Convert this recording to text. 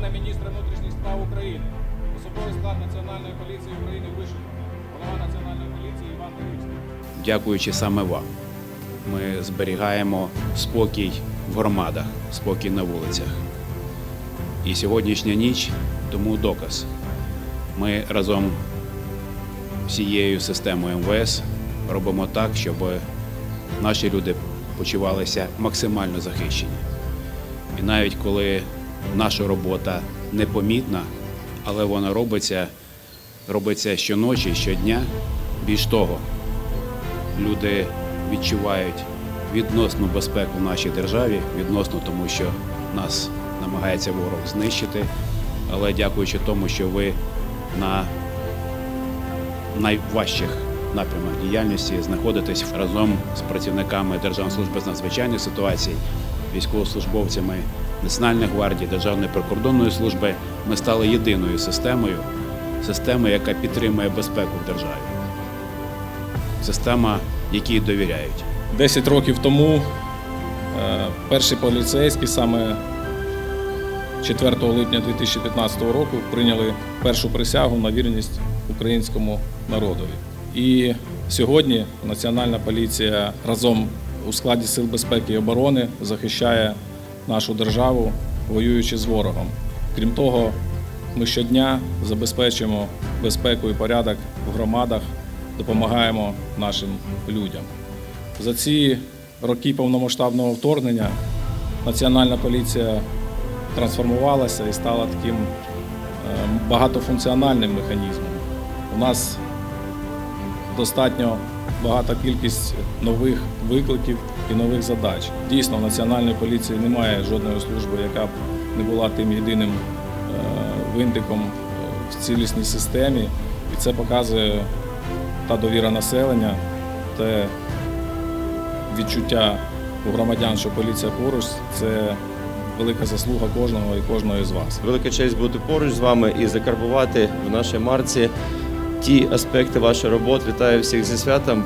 Пане міністре внутрішніх справ України, особовий склад Національної поліції України вишуканий. Голова Національної поліції Іван Дорівський. Дякуючи саме вам, ми зберігаємо спокій в громадах, спокій на вулицях. І сьогоднішня ніч тому доказ. Ми разом всією системою МВС робимо так, щоб наші люди почувалися максимально захищені. І навіть коли наша робота непомітна, але вона робиться, робиться щоночі, щодня. Більш того, люди відчувають відносну безпеку в нашій державі, відносно тому, що нас намагається ворог знищити. Але дякуючи тому, що ви на найважчих напрямах діяльності знаходитесь разом з працівниками Державної служби з надзвичайних ситуацій, військовослужбовцями Національної гвардії, Державної прикордонної служби. Ми стали єдиною системою, системою, яка підтримує безпеку в державі. Система, якій довіряють. 10 років тому е, перші поліцейські саме 4 липня 2015 року прийняли першу присягу на вірність українському народові. І сьогодні Національна поліція разом у складі сил безпеки і оборони захищає нашу державу, воюючи з ворогом. Крім того, ми щодня забезпечуємо безпеку і порядок в громадах, допомагаємо нашим людям. За ці роки повномасштабного вторгнення Національна поліція трансформувалася і стала таким е, багатофункціональним механізмом. У нас достатньо багата кількість нових викликів і нових задач. Дійсно, в Національної поліції немає жодної служби, яка б не була тим єдиним е, винтиком е, в цілісній системі. І це показує та довіра населення, те відчуття у громадян, що поліція поруч, це велика заслуга кожного і кожної з вас. Велика честь бути поруч з вами і закарбувати в нашій марці ті аспекти вашої роботи. Вітаю всіх зі святом.